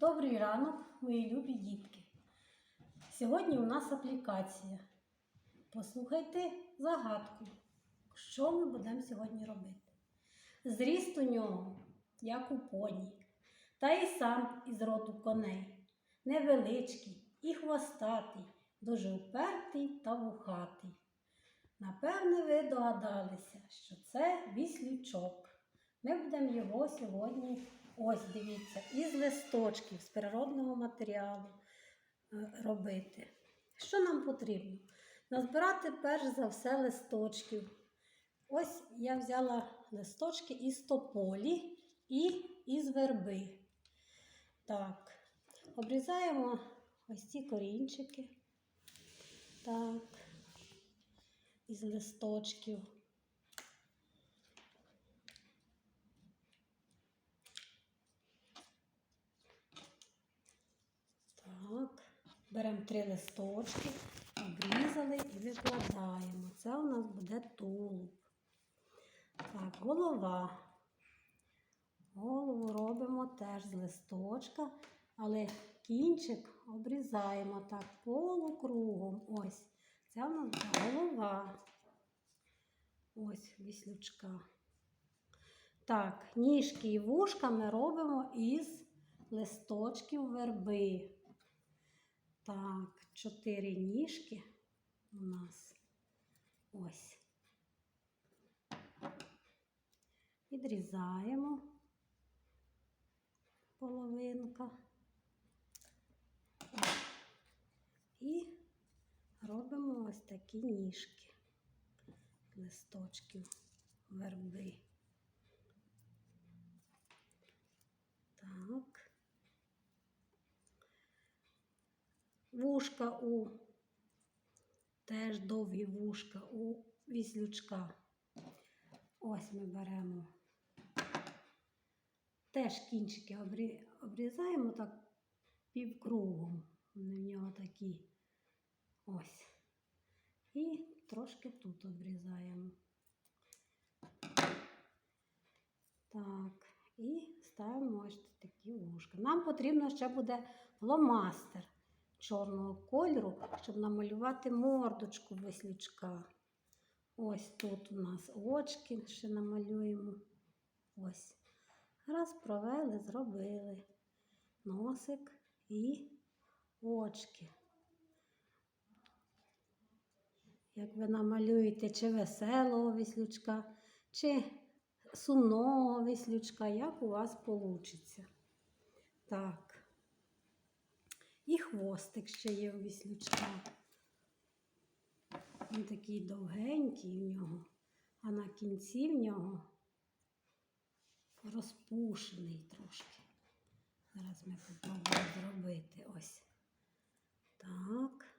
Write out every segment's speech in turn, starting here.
Добрий ранок, мої любі дітки. Сьогодні у нас аплікація. Послухайте загадку, що ми будемо сьогодні робити. Зріст у нього, як у поні, та й сам із роду коней. Невеличкий і хвостатий, дуже упертий та вухатий. Напевне, ви догадалися, що це віслючок. Ми будемо його сьогодні, ось дивіться, із листочків, з природного матеріалу е, робити. Що нам потрібно? Назбирати перш за все листочків. Ось я взяла листочки із тополі і із верби. Так, обрізаємо ось ці корінчики. Так, із листочків. Так, беремо три листочки, обрізали і викладаємо. Це у нас буде тулуб. Так, голова. Голову робимо теж з листочка, але кінчик обрізаємо так полукругом. Ось. Це у нас голова. Ось віслючка. Так, ніжки і вушка ми робимо із листочків верби. Так, чотири ніжки у нас. Ось. Відрізаємо половинка. І робимо ось такі ніжки листочків верби. Так. Вушка у теж довгі вушка у віслючка. Ось ми беремо. Теж кінчики обрізаємо так півкругом. Вони в нього такі. Ось. І трошки тут обрізаємо. Так, і ставимо ось такі вушка. Нам потрібно ще буде фломастер чорного кольору, щоб намалювати мордочку веслючка. Ось тут у нас очки ще намалюємо. Ось. Раз провели, зробили носик і очки. Як ви намалюєте чи веселого віслючка, чи сумного віслючка, як у вас вийде. Так. І хвостик ще є у віслючка. Він такий довгенький у нього, а на кінці в нього розпушений трошки. Зараз ми попробуємо зробити ось. Так.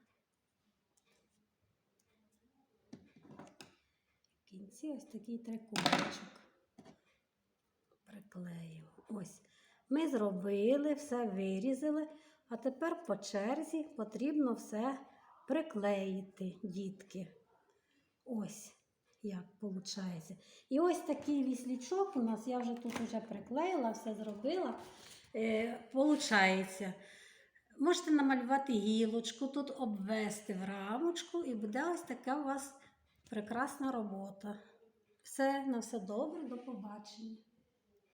В кінці ось такий трикутничок. Приклеїмо. Ось. Ми зробили, все вирізали, а тепер по черзі потрібно все приклеїти, дітки. Ось як виходить. І ось такий віслічок у нас, я вже тут вже приклеїла, все зробила. Е, Получається. Можете намалювати гілочку, тут обвести в рамочку, і буде ось така у вас прекрасна робота. Все на все добре, до побачення.